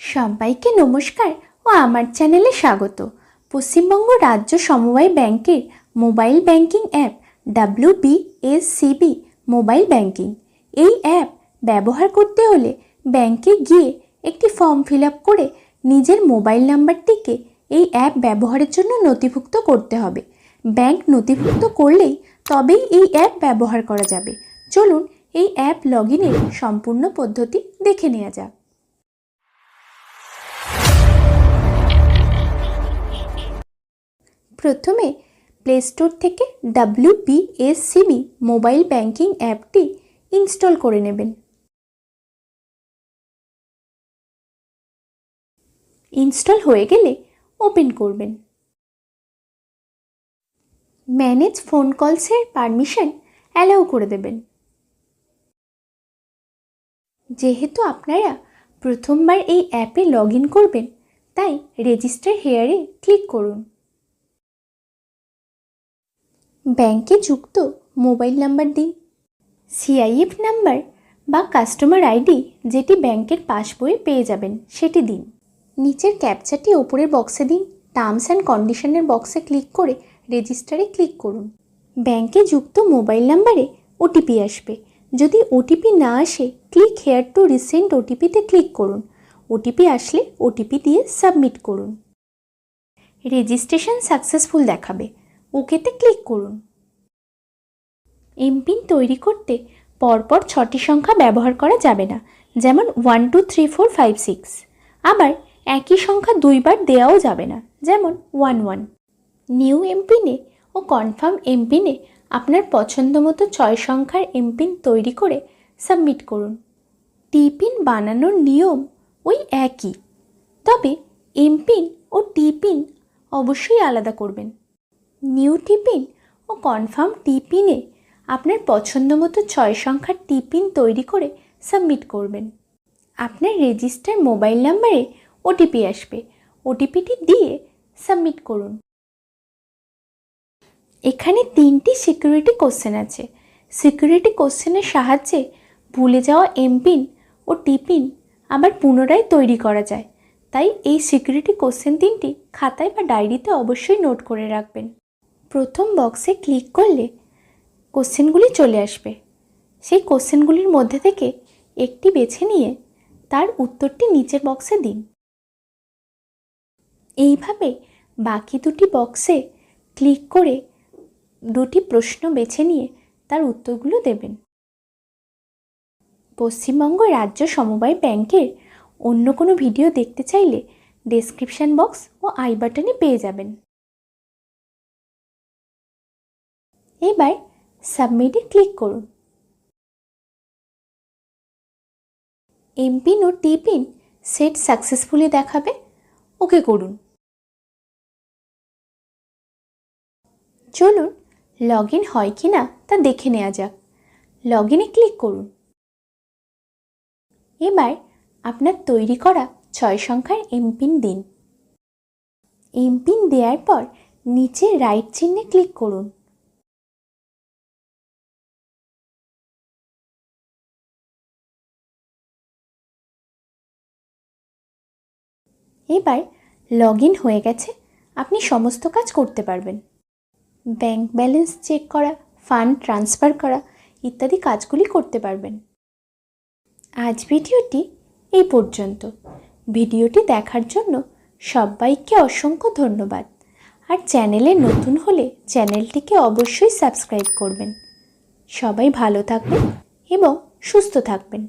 সবাইকে নমস্কার ও আমার চ্যানেলে স্বাগত। পশ্চিমবঙ্গ রাজ্য সমবায় ব্যাংকের mobile banking app W BSCB mobile banking. এই অ্যাপ ব্যবহার করতে হলে ব্যাংকে গিয়ে একটি ফর্ম ফিল করে নিজের মোবাইল নাম্বারটিকে এই অ্যাপ ব্যবহারের জন্য নথিভুক্ত করতে হবে। ব্যাংক নথিভুক্ত করলেই তবেই এই অ্যাপ ব্যবহার করা যাবে। চলুন এই অ্যাপ লগ সম্পূর্ণ পদ্ধতি দেখে নেওয়া যাক। প্রথমে প্লে স্টোর থেকে ডাব্লিউ বিএসসিবি মোবাইল ব্যাংকিং অ্যাপটি ইনস্টল করে নেবেন। ইনস্টল হয়ে গেলে ওপেন করবেন। ম্যানেজ ফোন কলসের পারমিশন অ্যালাউ করে দেবেন। যেহেতু আপনারা প্রথমবার এই অ্যাপে লগ করবেন, তাই রেজিস্টার হেয়ারে ক্লিক করুন। ব্যাংকে যুক্ত মোবাইল নাম্বার দিন। সিআইএফ নাম্বার বা কাস্টমার আইডি যেটি ব্যাংকের পাসবইয়ে পেয়ে যাবেন, সেটি দিন। নিচের ক্যাপচারটি ওপরের বক্সে দিন। টার্মস অ্যান্ড কন্ডিশনের বক্সে ক্লিক করে রেজিস্টারে ক্লিক করুন। ব্যাংকে যুক্ত মোবাইল নাম্বারে ওটিপি আসবে। যদি ওটিপি না আসে, ক্লিক হেয়ার টু রিসেন্ট ওটিপিতে ক্লিক করুন। ওটিপি আসলে ওটিপি দিয়ে সাবমিট করুন। রেজিস্ট্রেশন সাকসেসফুল দেখাবে। ওকেতে ক্লিক করুন। এমপিন তৈরি করতে পরপর ছটি সংখ্যা ব্যবহার করা যাবে না, যেমন one, two, three, four, five, six. আবার একই সংখ্যা দুইবার দেওয়াও যাবে না, যেমন ওয়ান ওয়ান। নিউ এমপিনে ও কনফার্ম এমপিনে আপনার পছন্দ মতো ছয় সংখ্যার এমপিন তৈরি করে সাবমিট করুন। টিপিন বানানোর নিয়ম ওই একই, তবে এমপিন ও টিপিন অবশ্যই আলাদা করবেন। নিউ টিপিন ও কনফার্ম টিপিনে আপনার পছন্দ মতো ছয় সংখ্যার টিপিন তৈরি করে সাবমিট করবেন। আপনার রেজিস্টার মোবাইল নাম্বারে ওটিপি আসবে। ওটিপিটি দিয়ে সাবমিট করুন। এখানে তিনটি সিকিউরিটি কোশ্চেন আছে। সিকিউরিটি কোশ্চেনের সাহায্যে ভুলে যাওয়া এমপিন ও টিপিন আবার পুনরায় তৈরি করা যায়। তাই এই সিকিউরিটি কোশ্চেন তিনটি খাতায় বা ডায়েরিতে অবশ্যই নোট করে রাখবেন। প্রথম বক্সে ক্লিক করলে কোশ্চেনগুলি চলে আসবে। সেই কোশ্চেনগুলির মধ্যে থেকে একটি বেছে নিয়ে তার উত্তরটি নিচের বক্সে দিন। এইভাবে বাকি দুটি বক্সে ক্লিক করে দুটি প্রশ্ন বেছে নিয়ে তার উত্তরগুলো দেবেন। পশ্চিমবঙ্গ রাজ্য সমবায় ব্যাংকের অন্য কোনো ভিডিও দেখতে চাইলে ডেসক্রিপশন বক্স ও আই বাটনে পেয়ে যাবেন। এবার সাবমিটে ক্লিক করুন। এমপিন ও টিপিন সেট সাকসেসফুলি দেখাবে, ওকে করুন। চলুন লগ ইন হয় কি না তা দেখে নেওয়া যাক। লগ ইনে ক্লিক করুন। এবার আপনার তৈরি করা ছয় সংখ্যার এমপিন দিন। এমপিন দেওয়ার পর নিচে রাইট চিহ্নে ক্লিক করুন। এবার লগ ইন হয়ে গেছে, আপনি সমস্ত কাজ করতে পারবেন। ব্যাংক ব্যালেন্স চেক করা, ফান্ড ট্রান্সফার করা ইত্যাদি কাজগুলি করতে পারবেন। আজ ভিডিওটি এই পর্যন্ত। ভিডিওটি দেখার জন্য সবাইকে অসংখ্য ধন্যবাদ। আর চ্যানেলে নতুন হলে চ্যানেলটিকে অবশ্যই সাবস্ক্রাইব করবেন। সবাই ভালো থাকবেন এবং সুস্থ থাকবেন।